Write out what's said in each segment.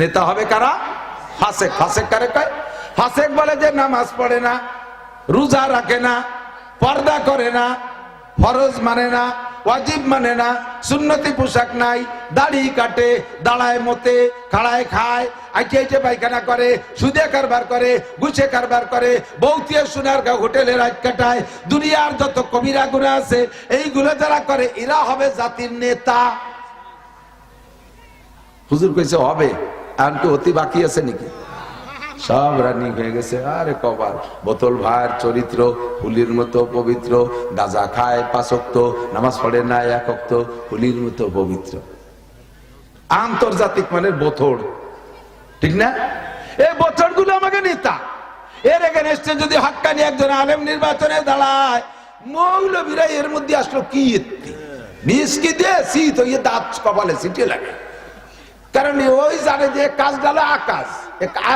নেতা হবে কারা? ফাসেক। ফাসেক কারে কয়? ফাসেক বলে যে নামাজ পড়ে না, রোজা রাখে না, পর্দা করে না, ফরজ মানে না, ওয়াজিব মানে না, সুন্নতি পোশাক নাই, দাড়ি কাটে, দাঁড়ায় মতে, খাড়ায় খায়, আইটে আইটে পায়খানা করে, সুদে কারবার করে গুছে কারবার করে বৌতিয়ে সোনার গা হোটেলে রাত কাটায়, দুনিয়ার যত কবিরা গুণা আছে, এইগুলো যারা করে, এরা হবে জাতির নেতা। হুজুর কইছে, হবে। আর কি অতি বাকি আছে নাকি? সব রানিং হয়ে গেছে। আরে কবার। বোতল ভার, চরিত্র ফুলির মতো পবিত্র। গাজা খায় পাশক্ত নামাজ পড়ে না একক্ত ফুলির মতো পবিত্র। আন্তর্জাতিক মানে বোতল। ঠিক না? এই বোতলগুলো আমাকে নেতা। এর এগেনস্টে যদি হাক্কানি একজন আলেম নির্বাচনে দাঁড়ায়। মৌলবীরা এর মধ্যে আসলো কি এত্তি বিষ কি দিয়ে শীত দাঁত কপালে সিটে লাগে। কারণ ওই জানে যে কাজ গেল আকাশ।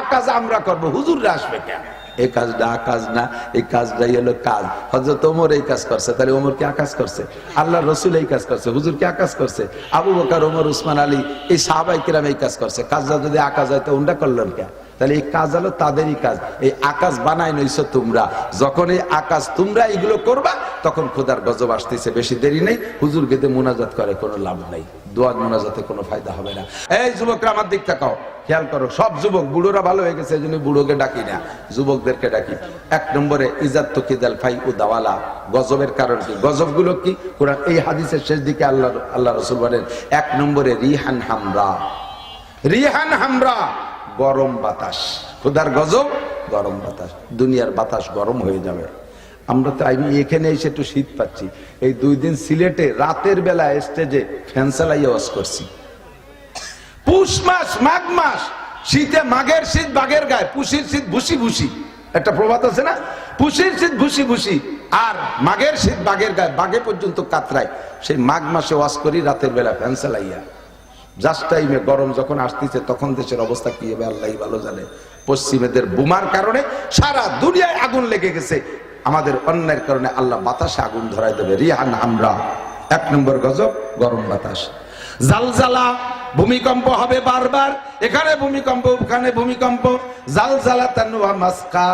আকাশ আমরা করব। হুজুররা আসবে কেন? এই কাজটা আকাশ না, এই কাজটাই হলো কাজ। হজরত ওমর এই কাজ করছে। তাহলে ওমর কি আকাশ করছে? আল্লাহ রসুল এই কাজ করছে। হুজুর কি আকাশ করছে? আবু বকার, ওমর, উসমান, আলী এই সাহাবাই কিরাম এই কাজ করছে। কাজটা যদি আকাশ হয় তো উন্ডা করলেন কেন তাহলে এই কাজ হলো তাদেরই কাজ। এই আকাশ বানাই নইছো তোমরা। যখন এই আকাশ তোমরা এগুলো করবা, তখন খোদার গজব আসতেছে। বেশি দেরি নেই। হুজুর গেদে মোনাজাত করে, কোনো লাভ নাই। দোয়ার মোনাজাতে কোনো ফায়দা হবে না। এই যুবকরা আমার দিক তাকাও, খেয়াল করো, সব যুবক বুড়োরা ভালো হয়ে গেছে এই বুড়োকে ডাকি না, যুবকদেরকে ডাকি। এক নম্বরে, ইজাত তকিদাল ফাই ও দাওয়ালা, গজবের কারণ কি? গজবগুলো কি? কোরআন, এই হাদিসের শেষ দিকে আল্লাহ আল্লাহ রসুল বলেন, এক নম্বরে, রিহান হামরা। রিহান হামরা, গরম বাতাস। খুদার গজব, গরম বাতাস। দুনিয়ার বাতাস গরম হয়ে যাবে। আমরা তো আমি এখানে এসে একটু শীত পাচ্ছি। এই দুই দিন সিলেটে রাতের বেলা স্টেজে ফ্যান্সালাই ওয়াজ করছি। পুষ মাস, মাঘ মাস, শীতে মাঘের শীত, বাঘের গায়ে, পুষির শীত ভুসি ভুসি একটা প্রবাদ আছে না? পুষির শীত ভুসি ভুসি আর মাঘের শীত, বাঘের গায়ে, বাঘে পর্যন্ত কাতরায়। সেই মাঘ মাসে ওয়াজ করি, রাতের বেলা ফ্যান্সালাইয়া জাস্ট টাইমে গরম যখন আসতেছে, তখন দেশের অবস্থা কি হবে? আল্লাহ ভালো জানে। পশ্চিমেদের বোমার কারণে সারা দুনিয়ায় আগুন লেগে গেছে। আমাদের অন্যের কারণে আল্লাহ বাতাসে আগুন ধরাই দেবে। রিহান আমরা এক নম্বর গজব, গরম বাতাস। জালজালা ভূমিকম্প হবে বারবার। এখানে ভূমিকম্প, ওখানে ভূমিকম্প। জালজালা তানুয়া মাস্কা।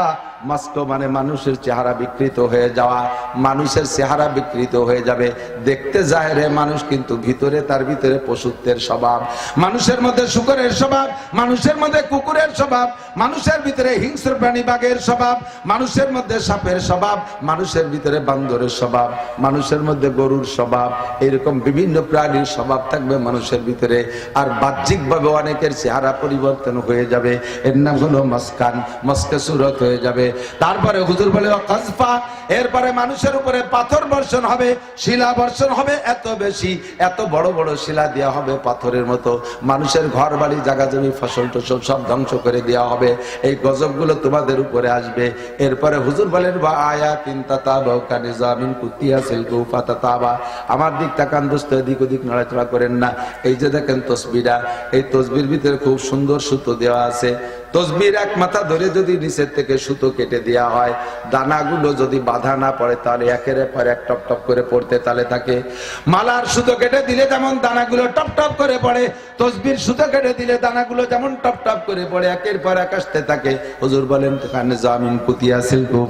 মাস্ক মানে মানুষের চেহারা বিকৃত হয়ে যাওয়া, মানুষের চেহারা বিকৃত হয়ে যাবে। দেখতে যায় রে মানুষ কিন্তু ভিতরে তার ভিতরে পশুত্বের স্বভাব। মানুষের মধ্যে শুকরের স্বভাব, মানুষের মধ্যে কুকুরের স্বভাব, মানুষের ভিতরে হিংস্র প্রাণী বাঘের স্বভাব, মানুষের মধ্যে সাপের স্বভাব, মানুষের ভিতরে বান্দরের স্বভাব, মানুষের মধ্যে গরুর স্বভাব, এরকম বিভিন্ন প্রাণীর স্বভাব থাকবে মানুষের ভিতরে। আর বাহ্যিকভাবে অনেকের চেহারা পরিবর্তন হয়ে যাবে। এর নাম হলো মস্কান। মস্কে সুরত হয়ে যাবে। তারপরে হুজুর বলে কাজফা, এরপরে মানুষের উপরে পাথর বর্ষণ হবে, শিলা বর্ষণ হবে, এত বেশি, এত বড় বড় শিলা দেওয়া হবে পাথরের মতো। মানুষের ঘর বাড়ি জায়গা জমি ফসল টসল সব ধ্বংস করে দেওয়া হবে। এই গজবগুলো তোমাদের উপরে আসবে। এরপরে হুজুর বলেন বা আয়া তিনতা তাবা কানে জামিন কুতিয়া সিলকু ফাতা তাবা আমার দিক তাকান দোস্ত, এদিক ওদিক নড়াচড়া করেন না। এই যে দেখেন তসবিরা, এই তসবির ভিতরে খুব সুন্দর সুতো দেওয়া আছে। তসবির এক মাথা ধরে যদি নিচের থেকে সুতো কেটে দেওয়া হয়। দানাগুলো যদি বাধা না পড়ে, তাহলে একের পর এক টপ টপ করে পড়তে তালে থাকে মালার সুতো কেটে দিলে যেমন দানাগুলো টপ টপ করে পড়ে, তসবির সুতো কেটে দিলে দানাগুলো যেমন টপ টপ করে পড়ে, একের পর এক আসতে থাকে। হুজুর বলেন, কানে জামিন কুতিয়া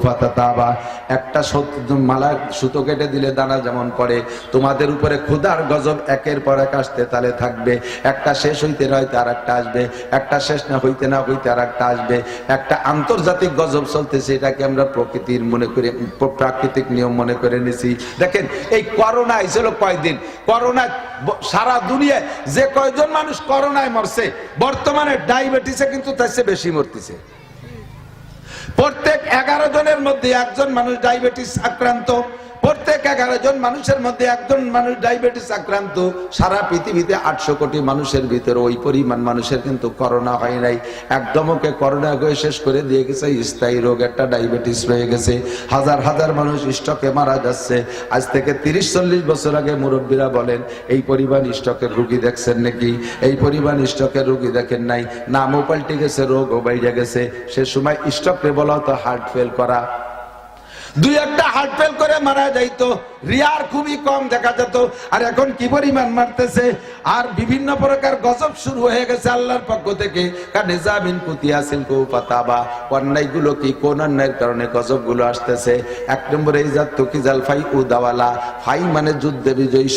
ফাতা তাবা। একটা সত- মালা সুতো কেটে দিলে দানা যেমন পড়ে, তোমাদের উপরে ক্ষুধার গজব একের পর এক আসতে তালে থাকবে। একটা শেষ হইতে হইতে আর একটা আসবে। একটা শেষ না হইতে না হইতে আর একটা আসবে। একটা আন্তর্জাতিক গজব চলতেছে, এটাকে আমরা প্রকৃতির মনে করে, প্রাকৃতিক নিয়ম মনে করে নিছি। দেখেন, এই করোনা হয়েছিল কয়দিন? করোনা সারা দুনিয়ায় যে কয়জন মানুষ করোনায় মরছে, বর্তমানে ডায়াবেটিসে কিন্তু তার বেশি মরতেছে। প্রত্যেক এগারো জনের মধ্যে একজন মানুষ ডায়াবেটিস আক্রান্ত প্রত্যেক এগারো জন মানুষের মধ্যে একজন মানুষ ডায়াবেটিস আক্রান্ত, সারা পৃথিবীতে আটশো কোটি মানুষের ভিতরে ওই পরিমাণ মানুষের কিন্তু করোনা হয় নাই। একদমকে করোনা হয়ে শেষ করে দিয়ে গেছে, স্থায়ী রোগ একটা ডায়াবেটিস রয়ে গেছে। হাজার হাজার মানুষ স্টকে মারা যাচ্ছে। আজ থেকে তিরিশ চল্লিশ বছর আগে মুরব্বীরা বলেন, এই পরিমাণ স্টকের রুগী দেখছেন নাকি? এই পরিমাণ স্টকের রুগী দেখেন নাই। নামও পাল্টে গেছে, রোগও বাইরে গেছে। সে সময় স্টকে বলা হতো হার্ট ফেল করা দুই একটা হার্ট ফেল করে মারা যাইতো। রিয়ার খুবই কম দেখা যেত। আর এখন কি পরিমাণ মারতেছে? আর বিভিন্ন প্রকার গজব শুরু হয়ে গেছে আল্লাহর পক্ষ থেকে। কানেজামিন কুতিয়াসিন কৌ পাতাবা অন্যায়গুলো কি কোন অন্যায়ের কারণে গজবগুলো আসতেছে? এক নম্বরে এই জাত তকিজাল ফাই উদাওয়ালা। ফাই মানে যুদ্ধে বিজয়ী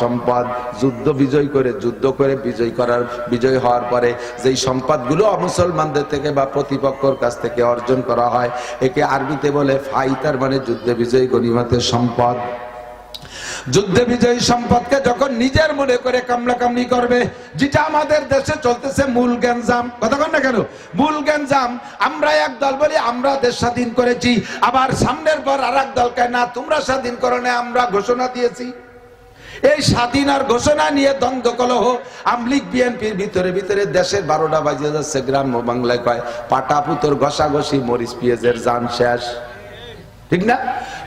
সম্পদ। যুদ্ধ বিজয় করে, যুদ্ধ করে বিজয় করার, বিজয় হওয়ার পরে যেই সম্পদগুলো মুসলমানদের থেকে বা প্রতিপক্ষর কাছ থেকে অর্জন করা হয়, একে আরবিতে বলে ফাই তার মানে যুদ্ধে বিজয়ী গণিমতের সম্পদ। যুদ্ধে বিজয়ী সম্পদকে যখন নিজের মনে করে কামলা কামলি করবে, যেটা আমাদের দেশে চলতেছে মূল গ্যাঞ্জাম। কথা কন না কেন? মূল গ্যাঞ্জাম। আমরা এক দল বলি, আমরা দেশ স্বাধীন করেছি। আবার সামনের পর আর এক দলকে না, তোমরা স্বাধীন করো না, আমরা ঘোষণা দিয়েছি। এই স্বাধীন আর ঘোষণা নিয়ে দ্বন্দ্ব কলহ। আমলিক বিএনপির ভিতরে ভিতরে দেশের বারোটা বাজিয়ে যাচ্ছে, গ্রাম্য বাংলায় কয় পাটাপুতর ঘষাঘষি, মরিচ, পিঁয়াজের যান শেষ। ঠিক না?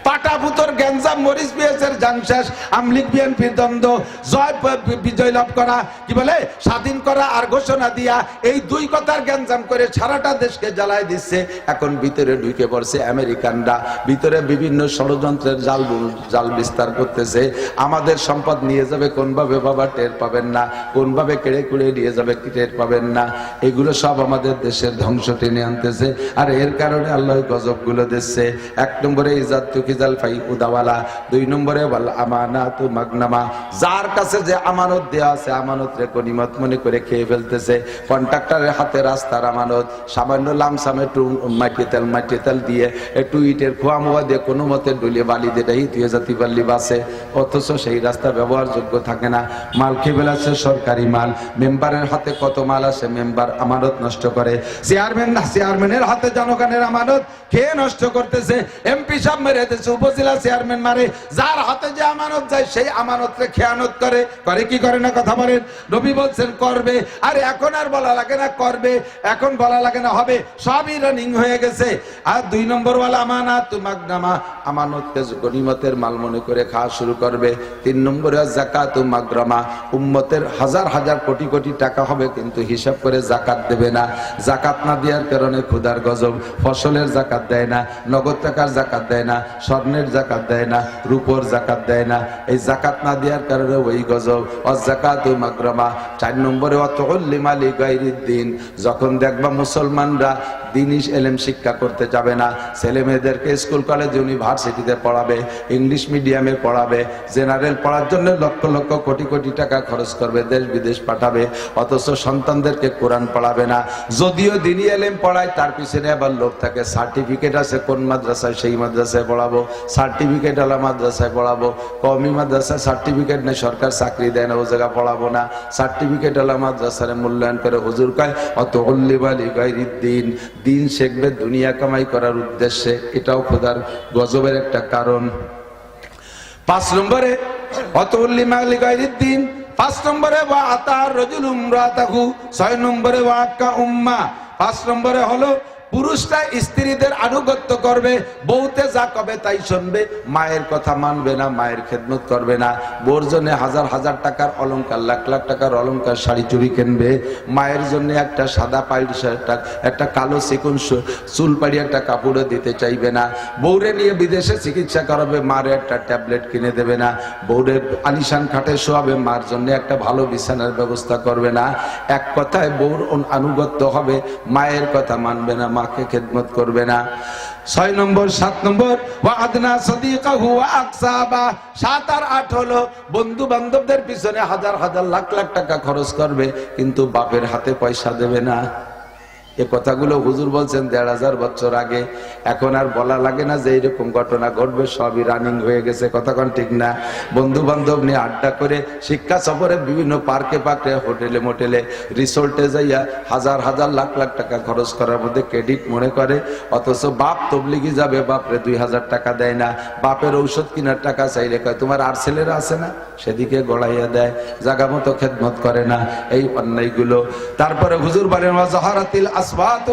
পাটা পাটাপুতর গ্যাঞ্জাম মরিচ পিএসের যান শেষ। আমলিক বিএনপির দ্বন্দ্ব। জয় বিজয় লাভ করা। কি বলে? স্বাধীন করা আর ঘোষণা দিয়া এই দুই কথার গ্যাঞ্জাম করে সারাটা দেশকে জ্বালায় দিচ্ছে। এখন ভিতরে ঢুকে পড়ছে আমেরিকানরা। ভিতরে বিভিন্ন ষড়যন্ত্রের জাল জাল বিস্তার করতেছে। আমাদের সম্পদ নিয়ে যাবে কোনভাবে বাবা টের পাবেন না। কোনভাবে কেড়ে কুড়ে নিয়ে যাবে টের পাবেন না। এগুলো সব আমাদের দেশের ধ্বংস টেনে আনতেছে। আর এর কারণে আল্লাহ গজবগুলো দিচ্ছে। এক নম্বরে ইজাত তুকিজাল ফাই উদাওয়ালা। দুই নম্বরে বল আমানা তু মাগনামা। যার কাছে যে আমানত দেয়া আছে, আমানত রে গনিমত মনে করে খেয়ে ফেলতেছে। কন্ট্রাক্টরের হাতে রাস্তার আমানত, সামান্য লামসামে একটু মাটি তেল মাটি তেল দিয়ে একটু ইটের খোয়া মোয়া দিয়ে কোনো মতে ডলিয়ে বালি দিয়ে তুই জাতি পারলি বাসে। অথচ সেই রাস্তা ব্যবহারযোগ্য থাকে না। মাল খেয়ে ফেলাচ্ছে সরকারি মাল। মেম্বারের হাতে কত মাল আসে, মেম্বার আমানত নষ্ট করে। চেয়ারম্যান চেয়ারম্যানের হাতে জনগণের আমানত খেয়ে নষ্ট করতেছে। এমপি সব মেরে দিচ্ছে উপজেলা চেয়ারম্যান মারে। যার হাতে যে আমানত যায়, সেই আমানতরে খেয়ানত করে। করে কি করে না কথা বলেন? নবী বলছেন, করবে। আর এখন আর বলা লাগে না, করবে। এখন বলা লাগে না, হবে। সবই রানিং হয়ে গেছে। আর দুই নম্বর ওয়ালা আমানাত, মাগনামা, আমানতকে গনিমতের মাল মনে করে খাওয়া শুরু করবে। তিন নম্বরে জাকাত মাগরামা। উম্মতের হাজার হাজার কোটি কোটি টাকা হবে, কিন্তু হিসাব করে জাকাত দেবে না। জাকাত না দেওয়ার কারণে ক্ষুদার গজব। ফসলের জাকাত দেয় না। নগদ টাকার জাকাত দেয় না, স্বর্ণের জাকাত দেয় না, রূপর জাকাত দেয় না। এই জাকাত না দেওয়ার কারণে ওই গজব। অজাকাত মাক্রমা। চার নম্বরে অত হল্লিমালি গাইরুদ্দিন যখন দেখবা মুসলমানরা দিনিস এলেম শিক্ষা করতে যাবে না। ছেলে মেয়েদেরকে স্কুল, কলেজ, ইউনিভার্সিটিতে পড়াবে, ইংলিশ মিডিয়ামে পড়াবে, জেনারেল পড়ার জন্য লক্ষ লক্ষ কোটি কোটি টাকা খরচ করবে, দেশ বিদেশ পাঠাবে, অথচ সন্তানদেরকে কোরআন পড়াবে না। যদিও দিনই এলেম পড়ায়, তার পিছনে আবার লোক থাকে। সার্টিফিকেট আছে, কোন মাদ্রাসায় সেই মাদ্রাসায় পড়াবো? সার্টিফিকেট আলা মাদ্রাসায় পড়াবো? কমি মাদ্রাসায় সার্টিফিকেট নেই, সরকার চাকরি দেয় না, ও জায়গা পড়াবো না। সার্টিফিকেট আলা মাদ্রাসায় মূল্যায়ন করে হুজুর কয় অত হল্লিবালি গাইরিদ্দিন দিন শেখবে, দুনিয়া কামাই করার উদ্দেশ্যে। এটাও খোদার গজবের একটা কারণ। পাঁচ নম্বরে, অতউল্লি মাগলি গাইরিদ্দিন পাঁচ নম্বরে বা আতার রজুল উমরা তাহু ছয় নম্বরে বা আক্কা উম্মা। পাঁচ নম্বরে হলো পুরুষরা স্ত্রীদের আনুগত্য করবে, বউতে যা কবে তাই শুনবে, মায়ের কথা মানবে না, মায়ের খেদমত করবে না। বোর জন্য হাজার হাজার টাকার অলংকার, লাখ লাখ টাকার অলংকার শাড়ি চুরি কিনবে, মায়ের জন্য একটা সাদা পাইট শার্ট, একটা কালো সেকুন চুল পাড়ি একটা কাপড়ও দিতে চাইবে না। বউরে নিয়ে বিদেশে চিকিৎসা করাবে, মার একটা ট্যাবলেট কিনে দেবে না। বউরে আলিশান খাটে শোয়াবে, মার জন্য একটা ভালো বিছানার ব্যবস্থা করবে না। এক কথায় বউর আনুগত্য হবে, মায়ের কথা মানবে না মাকে খেদমত করবে না। ছয় নম্বর, সাত নম্বর সাত আর আট হলো বন্ধু বান্ধবদের পিছনে হাজার হাজার লাখ লাখ টাকা খরচ করবে, কিন্তু বাপের হাতে পয়সা দেবে না। এ কথাগুলো হুজুর বলছেন দেড় হাজার বছর আগে। এখন আর বলা লাগে না যে এইরকম ঘটনা ঘটবে, সবই রানিং হয়ে গেছে কথাক্ষণ ঠিক না। বন্ধু বান্ধব নিয়ে আড্ডা করে শিক্ষা সফরে বিভিন্ন পার্কে পার্কে, হোটেলে মোটেলে, রিসোর্টে যাইয়া হাজার হাজার লাখ লাখ টাকা খরচ করার মধ্যে ক্রেডিট মনে করে। অথচ বাপ তবলিগি যাবে, বাপরে দুই হাজার টাকা দেয় না। বাপের ঔষধ কেনার টাকা চাইলে কয়, তোমার আর ছেলেরা আছে না? সেদিকে গড়াইয়া দেয়, জাগা মতো খেদমত করে না, এই অন্যায়গুলো। তারপরে হুজুর বলেন ওয়াজাহারাতিল আসওয়াতু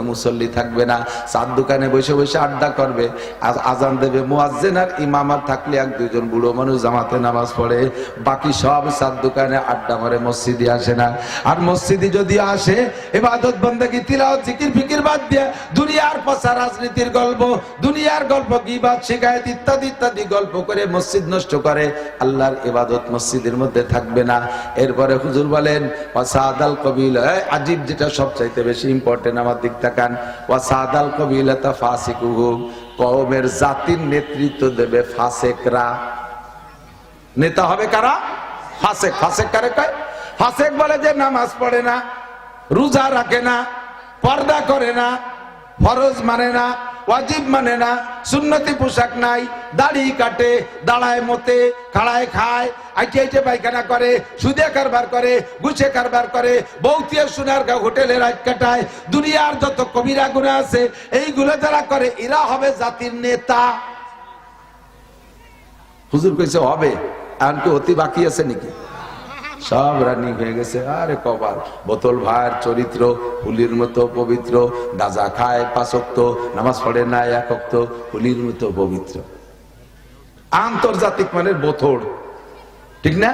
মুসল্লি থাকবে না। দোকানে বসে বসে আড্ডা করবে আজান দেবে। থাকলে এক দুজন বুড়ো মানুষ জামাতে নামাজ পড়ে। বাকি সব চার দোকানে আড্ডা মারে, মসজিদে আসে না। আর মসজিদে যদি আসে ইবাদত বন্দেগী তিলাওয়াত, জিকির ফিকির বাদ দিয়ে দুনিয়ার পচা রাজনীতির গল্প, দুনিয়ার গল্প গীবাত শিকায়ত ইত্যাদি ইত্যাদি গল্প করে মসজিদ নষ্ট করে। আল্লাহর ইবাদত মসজিদের মধ্যে থাকবে না। এরপরে হুজুর বলেন, ওয়াসাদাল কবিল আজিব যেটা সবচাইতে বেশি ইম্পর্টেন্ট আমার দিক তাকান। ওয়াসাদাল কবিল তা ফাসিকুহু কওমের জাতির নেতৃত্ব দেবে ফাসেকরা। নেতা হবে কারা? ফাসেক। ফাসেক কারে কয়? ফাসেক বলে যে নামাজ পড়ে না, রোজা রাখে না, পর্দা করে না ফরজ মানে না, ওয়াজিব মানে না, সুন্নতি পোশাক নাই, দাড়ি কাটে, দাঁড়ায় মতে, খাড়ায় খায়, আইটে আইটে পায়খানা করে, সুদে কারবার করে গুছে কারবার করে, বৌতিয়া সোনার গা হোটেলে রাত কাটায়, দুনিয়ার যত কবিরা গুণা আছে, এইগুলো যারা করে, এরা হবে জাতির নেতা। হুজুর কইছে, হবে। এখন কি অতি বাকি আছে নাকি? সব রানিং হয়ে গেছে। আরে কবার বোতল ভাইয়ের চরিত্র, হুলির মতো পবিত্র। গাজা খায় পাশক্ত নামাজ পড়ে না একক্ত হুলির মতো পবিত্র। আন্তর্জাতিক মানের বোথড় ঠিক না?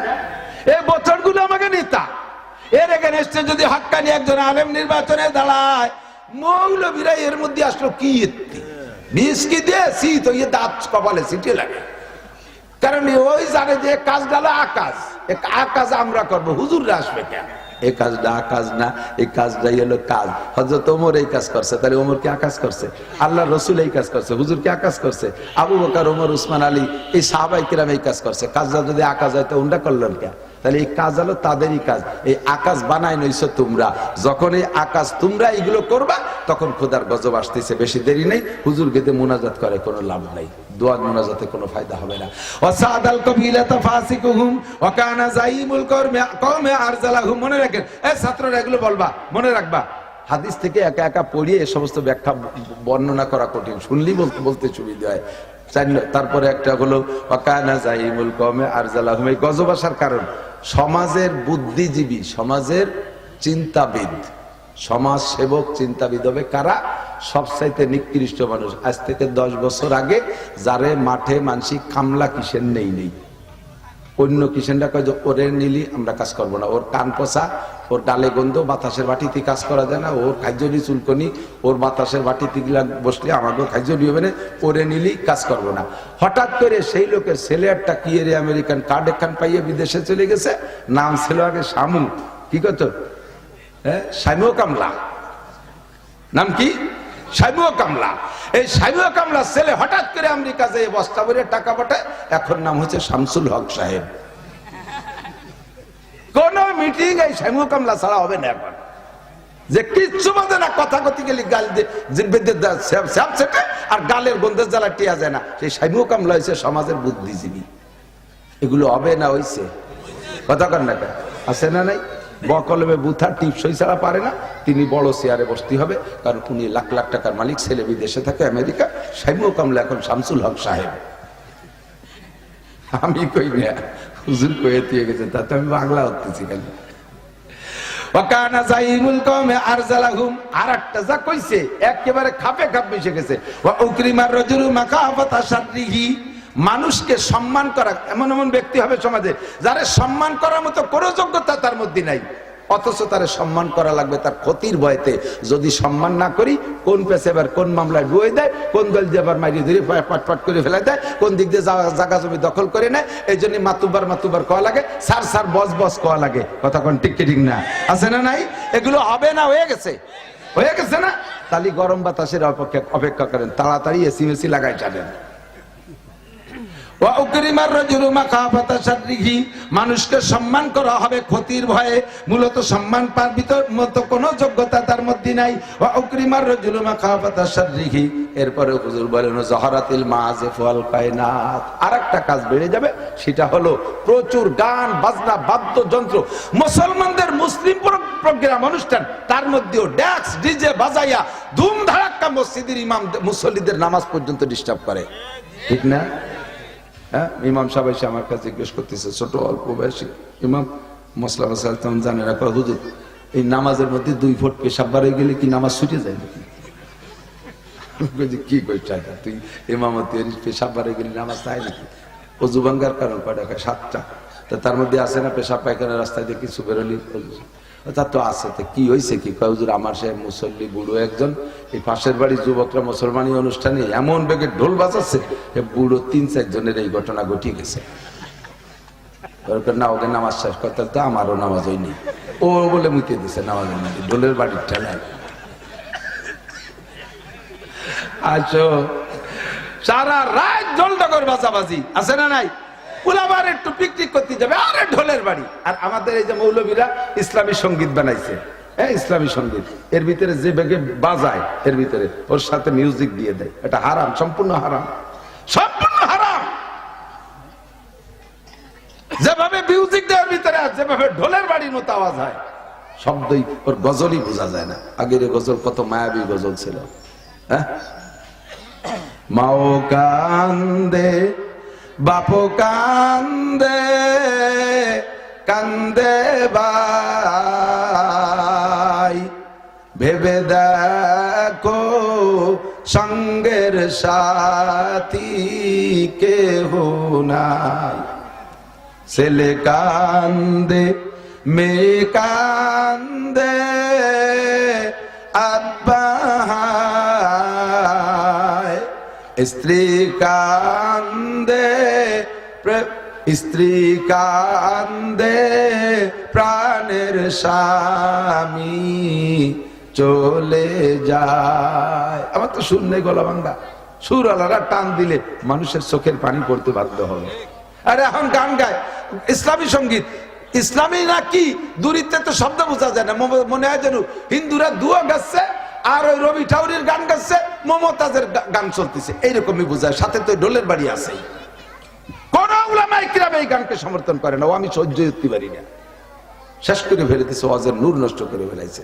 এই বোথড়গুলো আমাকে নেতা। এর এগেনস্টে যদি হাক্কানি একজন আলেম নির্বাচনে দাঁড়ায় মৌলবীরা এর মধ্যে আসলো কি এত্তি বিষ কি দিয়ে শীত ওই দাঁত কপালে সিটে লাগে। কারণ ওই জানে যে কাজ গেল আকাশ। এ আকাশ আমরা করব, হুজুররা আসবে কেন? এই কাজটা আকাশ না, এই কাজটাই হলো কাজ। হজরত ওমর এই কাজ করছে, তাহলে ওমর কি আকাশ করছে? আল্লাহ রসুল এই কাজ করছে, হুজুর কি আকাশ করছে? আবু বকার, ওমর, উসমান, আলী, এই সাহাবাই কিরাম এই কাজ করছে। কাজটা যদি আকাশ হয়, তো উন্ডা করলেন কেন? তাহলে এই কাজ হলো তাদেরই কাজ। এই আকাশ বানায় নইছো তোমরা। যখন এই আকাশ তোমরা এগুলো করবা, তখন খোদার গজব আসতেছে, বেশি দেরি নেই। হুজুর গেতে মোনাজাত করে, কোনো লাভ নাই। মোনাজাতে কোনো ফায়দা হবে না। ফাসিকুহুম ওয়া কানা কওমে আরজালাহুম, মনে রাখেন। ছাত্ররা এগুলো বলবা, মনে রাখবা। হাদিস থেকে একা একা পড়িয়ে সমস্ত ব্যাখ্যা বর্ণনা করা কঠিন। বলতে বলতে তারপরে একটা হলো ওয়াকানা জাইমুল কওমে আরজালাহুম, এই গজব আসার কারণ, সমাজের বুদ্ধিজীবী, সমাজের চিন্তাবিদ। সমাজ সেবক চিন্তাবিদ হবে কারা? সবচাইতে নিকৃষ্ট মানুষ। আজ থেকে দশ বছর আগে যারে মাঠে মানসিক কামলা কিসের নেই নেই। অন্য কিষেনটা কয় যে, ওরে নিলি, আমরা কাজ করব না। ওর কান পচা, ওর ডালে গন্ধ, বাতাসের বাটিতে কাজ করা যায় না। ওর খাইজনি চুলকনি, ওর বাতাসের বাটিতে গিলা বসলে আমাকেও খাইজনি হবে না। ওরে নিলি, কাজ করব না। হঠাৎ করে সেই লোকের ছেলে একটা কি রে আমেরিকান কার্ড একখান পাইয়ে বিদেশে চলে গেছে। নাম ছিল আগে শামু। কি কত হ্যাঁ শামু কামলা। নাম কি? সাইমুয়া কামলা। এই সাইমুয়া কামলা ছেলে হঠাৎ করে আমেরিকা যে বস্তা ভরে টাকা পাঠায়, এখন নাম হচ্ছে শামসুল হক সাহেব। কোন মিটিং এই সাইমুয়া কামলা ছাড়া হবে না এখন। যে কিচ্ছু বাজে না কথা কথি গেলি গাল সেটে আর গালের গন্ধের জ্বালা টিয়া যায় না। সেই সাইমুয়া কামলা হয়েছে সমাজের বুদ্ধিজীবী। এগুলো হবে না হইছে। কথা কর না? আছে না নাই? বকলমে বুথা টিপসই ছাড়া পারে না। তিনি বড় চেয়ারে বসতে হবে। কারণ উনি লাখ লাখ টাকার মালিক, ছেলে বিদেশে থাকে, আমেরিকা। সাইমু কামলা এখন শামসুল হক সাহেব। আমি কই না হুজুর কয়ে দিয়ে গেছে তাতে আমি বাংলা হতেছি কেন? ওয়াকানা আরেকটা যা কইছে, একেবারে খাপে খাপ মিশে গেছে। মানুষকে সম্মান করা, এমন এমন ব্যক্তি হবে সমাজে, যারা সম্মান করার মতো কোনো যোগ্যতা তার মধ্যে নাই। অথচ তারে সম্মান করা লাগবে তার ক্ষতির ভয়তে। যদি সম্মান না করি, কোন পেছে এবার কোন মামলায় ডুয়ে দেয়, কোন দল দিয়ে আবার মারিয়ে ধরে পাট পাট করে ফেলে দেয়, কোন দিক দিয়ে জাগা- জমি দখল করে নেয়, এই জন্য মাতুবার মাতুবার কওয়া লাগে, সার সার বস বস কওয়া লাগে। কথা কোন ঠিক ঠিক না? আছে না নাই? এগুলো হবে না, হয়ে গেছে। হয়ে গেছে না? তালি গরম বাতাসের অপেক্ষা অপেক্ষা করেন, তাড়াতাড়ি এসি মেসি লাগাই চালেন ওয়া উকরিমার রাজুলু মাখাফাতা শাররিহি মানুষকে সম্মান করা হবে ক্ষতির ভয়ে। মূলত সম্মান পার ভিতর মতো কোনো যোগ্যতা তার মধ্যে নাই। ওয়া উকরিমার রাজুলু মাখাফাতা শাররিহি এরপরে হুজুর বলেন জহরাতিল মাযিফ ওয়াল কায়নাত। আরেকটা কাজ বেড়ে যাবে, সেটা হলো প্রচুর গান, বাজনা, বাদ্যযন্ত্র। মুসলমানদের মুসলিম প্রোগ্রাম, অনুষ্ঠান, তার মধ্যেও ড্যাক্স, ডিজে বাজাইয়া ধুম ধাড়াক্কা মসজিদের ইমাম মুসল্লিদের নামাজ পর্যন্ত ডিস্টার্ব করে। ঠিক না? হ্যাঁ? ইমাম সাহেব এসে আমার কাছে জিজ্ঞেস করতেছে, ছোট, অল্প বয়সী। ইমাম মশলা মশলা তেমন জানে না হুজুর, এই নামাজের মধ্যে দুই ফুট পেশাব বাড়ে গেলে কি নামাজ ছুটে যায় নাকি? কি এটা? তুই ইমামতি পেশাব বাড়ে গেলে নামাজ চাই নাকি? অজু ভাঙ্গার কারণ কয়টা? সাতটা। তা তার মধ্যে আসে না পেশাব পায়খানা রাস্তায় কিছু বেরোলি তা তো আছে, তো কি হয়েছে কি? কয়, হুজুর, আমার সে মুসল্লি, বুড়ো একজন, এই পাশের বাড়ির যুবকরা মুসলমানি অনুষ্ঠানে এমন বেগে ঢোল বাজাচ্ছে বুড়ো তিন চারজনের এই ঘটনা ঘটিয়ে গেছে। না ওকে নামাজ শেষ করতে তো আমারও নামাজ হয়নি। ও বলে মুতে দিছে মধ্যে ঢোলের বাড়ির ঠেলায়। আছো সারা রাত ঢোল ডগর বাজাবাজি, আছে না নাই? পুলাবার একটু পিকনিক করতে যাবে ঢোলের বাড়ি। আর আমাদের এই যে মৌলবীরা ইসলামী সংগীত বানাইছে হ্যাঁ ইসলামী সংগীত। এর ভিতরে যে বেগে বাজায়, এর ভিতরে ওর সাথে মিউজিক দিয়ে দেয়। এটা হারাম, সম্পূর্ণ হারাম। সম্পূর্ণ হারাম! যেভাবে মিউজিক দেওয়ার ভিতরে যেভাবে ঢোলের বাড়ির মতো আওয়াজ হয়, শব্দই ওর গজলই বোঝা যায় না। আগের গজল কত মায়াবী গজল ছিল হ্যাঁ? মাও কান্দে বাপো কান্দে কান্দে বাই ভেবে দেখো সঙ্গের সাথী কেহ নাই ছেলে কান্দে, মেয়ে কান্দে হায়। স্ত্রী কান্দে স্ত্রী কান্দে প্রাণের স্বামী চলে যায়। আমার তো সুর গলা ভাঙ্গা। সুর আলাদা টান দিলে মানুষের চোখের পানি পড়তে বাধ্য হবে। আরে এখন গান গায়। ইসলামী সংগীত। ইসলামী নাকি দূরিত্বে তো শব্দ বোঝা যায় না। মনে হয় যেন হিন্দুরা দুয়া গাচ্ছে আর ওই রবি ঠাউরির গান গাচ্ছে, মমতাজের গান চলতেছে। এইরকমই বোঝায়। সাথে তো ডোলের বাড়ি আছে। কোন এই গানকে সমর্থন করে না। ও আমি সহ্য করতে পারি না। শেষ করে ফেলেছে ওয়াজের নূর নষ্ট করে ফেলাইছে।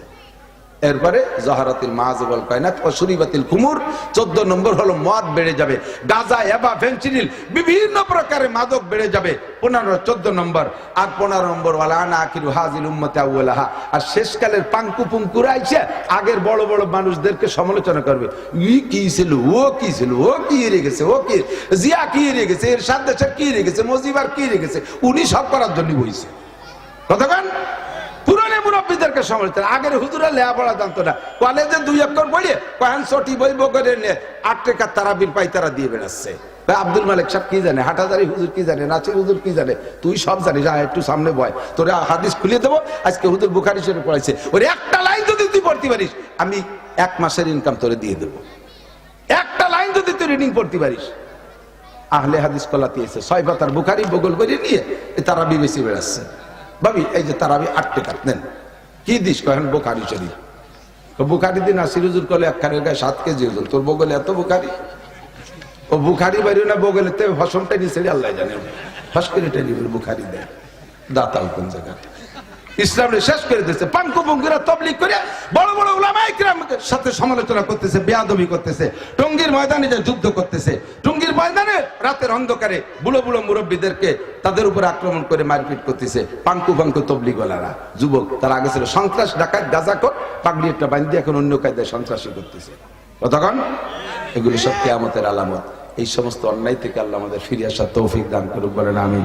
এরপরে জহারাতিল মাহাজবল কয়নাত ও সুরিবাতিল কুমুর, চোদ্দ নম্বর হলো মদ বেড়ে যাবে। গাজা, এবা ফেন্সিডিল বিভিন্ন প্রকারের মাদক বেড়ে যাবে। পনেরো, চোদ্দ নম্বর। আর পনেরো নম্বর ওয়ালানা আখিরু হাজিল উম্মতে আউ্লাহা আর শেষকালের পাঙ্কু পুঙ্কুরা আইসে আগের বড় বড় মানুষদেরকে সমালোচনা করবে। ই কি ছিল, ও কি ছিল, ও কি হেরে গেছে, ও কি? জিয়া কি হেরে গেছে এর সাথে কি হেরে গেছে, মজিবার কি হেরে গেছে? উনি সব করার জন্য বইছে। পুরনো মুরব্বীদেরকে সমালোচনা আগের হুজুরা লেয়া পড়া জানতো না। কলেজে দুই অক্ষর পড়িয়ে কয়েন ছটি বই বগরে নিয়ে আট টাকা তারাবির পাই তারা দিয়ে বেড়াচ্ছে। আব্দুল মালিক সাহেব কি জানে? হাটাদারি হুজুর কি জানে? নাচির হুজুর কি জানে? তুই সব জানিস। আয়, একটু সামনে বয়। তোরা হাদিস খুলে দেবো। আজকে হুজুর বুখারি শরীফ পড়াইছে। ওর একটা লাইন যদি তুই পড়তে পারিস, আমি এক মাসের ইনকাম তোরে দিয়ে দেবো। একটা লাইন যদি তুই রিডিং পড়তে পারিস। আহলে হাদিস কলাতে এসে ছয় পাতার বুখারি বগল করে নিয়ে তারা বেশি বেড়াচ্ছে। ভাবি, এই যে তারাবি আট টাকা নেন। কি দিস কহেন বোকারি তো বুখারি দিন আসির হুজুর কলে একখানের গায়ে সাত কেজি ওজন, তোর বগলে এত বুখারি ও বুখারি বাইরে না বগলে তে ফসমটা নিচে আল্লাহ জানে। ফস করে বুখারি দেয়। দাতাল কোন জায়গায় ইসলামে শেষ করে দিয়েছে। পাঙ্কু পঙ্কুরা তবলিগ করে বড় বড় উলামায়ে কিরামের সাথে সমালোচনা করতেছে, বেয়াদবি করতেছে, টঙ্গীর ময়দানে যে যুদ্ধ করতেছে, টঙ্গীর ময়দানে রাতের অন্ধকারে বুড়ো বুড়ো মুরব্বীদেরকে তাদের উপর আক্রমণ করে মারপিট করতেছে পাঙ্কু পাঙ্কু তবলিগলারা যুবক, তারা আগে ছিল সন্ত্রাস, ডাকাত গাজাকর পাগড়ি একটা বান্ধি এখন অন্য কায়দায় সন্ত্রাসী করতেছে। কতক্ষণ? এগুলি সব কেয়ামতের আলামত। এই সমস্ত অন্যায় থেকে আল্লাহ আমাদের ফিরে আসার তৌফিক দান করুক, বলেন আমি